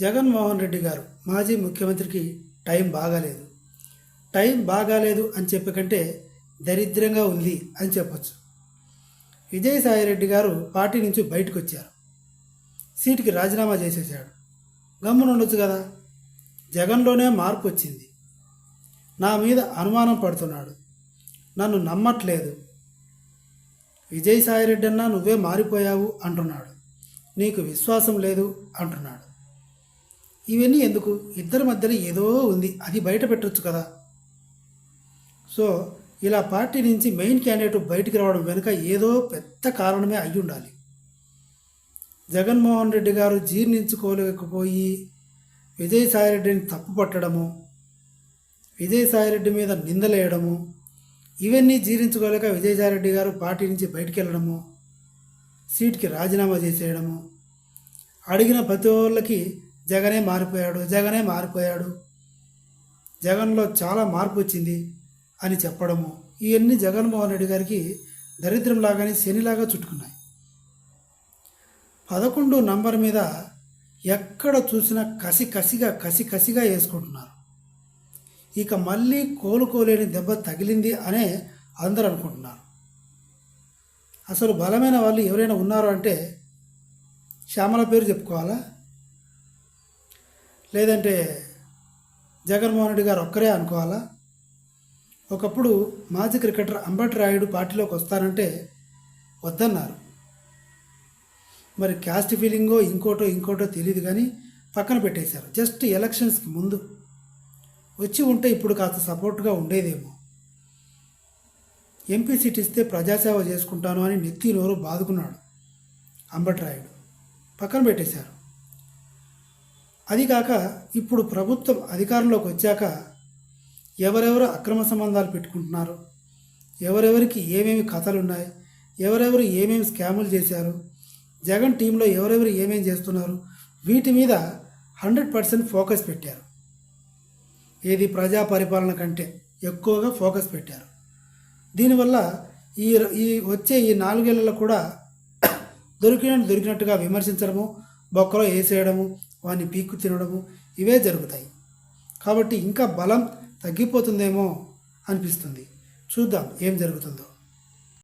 జగన్మోహన్ రెడ్డి గారు మాజీ ముఖ్యమంత్రికి టైం బాగాలేదు. టైం బాగాలేదు అని చెప్పి కంటే దరిద్రంగా ఉంది అని చెప్పొచ్చు. విజయసాయిరెడ్డి గారు పార్టీ నుంచి బయటకు వచ్చారు సీటుకి రాజీనామా చేసేసాడు గమ్మునుండొచ్చు కదా? జగన్లోనే మార్పు వచ్చింది. నా మీద అనుమానం పడుతున్నాడు. నన్ను నమ్మట్లేదు. విజయసాయిరెడ్డి అన్నా నువ్వే మారిపోయావు అంటున్నాడు. నీకు విశ్వాసం లేదు అంటున్నాడు. ఇవన్నీ ఎందుకు? ఇద్దరి మధ్యలో ఏదో ఉంది. అది బయట పెట్టొచ్చు కదా. సో ఇలా పార్టీ నుంచి మెయిన్ క్యాండిడేట్ బయటికి రావడం వెనుక ఏదో పెద్ద కారణమే అయి ఉండాలి. జగన్మోహన్ రెడ్డి గారు జీర్ణించుకోలేకపోయి విజయసాయిరెడ్డిని తప్పు పట్టడము విజయసాయిరెడ్డి మీద నిందలేయడము ఇవన్నీ జీర్ణించుకోలేక విజయసాయిరెడ్డి గారు పార్టీ నుంచి బయటికి వెళ్ళడము సీట్కి రాజీనామా చేసేయడము అడిగిన ప్రతి వాళ్ళకి జగనే మారిపోయాడు జగనే మారిపోయాడు. జగన్లో చాలా మార్పు వచ్చింది అని చెప్పడము. ఇవన్నీ జగన్మోహన్ రెడ్డి గారికి దరిద్రంలాగానే శనిలాగా చుట్టుకున్నాయి. పదకొండు నంబర్ మీద ఎక్కడ చూసినా కసి కసిగా కసి కసిగా వేసుకుంటున్నారు. ఇక మళ్ళీ కోలుకోలేని దెబ్బ తగిలింది అనే అందరూ అనుకుంటున్నారు. అసలు బలమైన వాళ్ళు ఎవరైనా ఉన్నారు అంటే శ్యామల పేరు చెప్పుకోవాలా? లేదంటే జగన్మోహన్ రెడ్డి గారు ఒక్కరే అనుకోవాలా? ఒకప్పుడు మాజీ క్రికెటర్ అంబటి రాయుడు పార్టీలోకి వస్తానంటే వద్దన్నారు. మరి క్యాస్ట్ ఫీలింగో ఇంకోటో ఇంకోటో తెలియదు కానీ పక్కన పెట్టేశారు. జస్ట్ ఎలక్షన్స్కి ముందు. వచ్చి ఉంటే ఇప్పుడు కాస్త సపోర్ట్గా ఉండేదేమో. ఎంపీ సీట్ ఇస్తే ప్రజాసేవ చేసుకుంటాను అని నెత్తి నోరు బాదుకున్నాడు అంబటి రాయుడు. పక్కన పెట్టేశారు. అది కాక ఇప్పుడు ప్రభుత్వం అధికారంలోకి వచ్చాక ఎవరెవరు అక్రమ సంబంధాలు పెట్టుకుంటున్నారు? ఎవరెవరికి ఏమేమి కథలు ఉన్నాయి ఎవరెవరు ఏమేమి స్కాములు చేశారు? జగన్ టీంలో ఎవరెవరు ఏమేమి చేస్తున్నారు? వీటి మీద హండ్రెడ్ పర్సెంట్ ఫోకస్ పెట్టారు. ఏది ప్రజా పరిపాలన కంటే ఎక్కువగా ఫోకస్ పెట్టారు. దీనివల్ల ఈ ఈ వచ్చే ఈ నాలుగేళ్ళలో కూడా దొరికినట్టు దొరికినట్టుగా విమర్శించడము బొక్కలో వేసేయడము వాని పీక్కు తినడము ఇవే జరుగుతాయి. కాబట్టి ఇంకా బలం తగ్గిపోతుందేమో అనిపిస్తుంది. చూద్దాం ఏం జరుగుతుందో.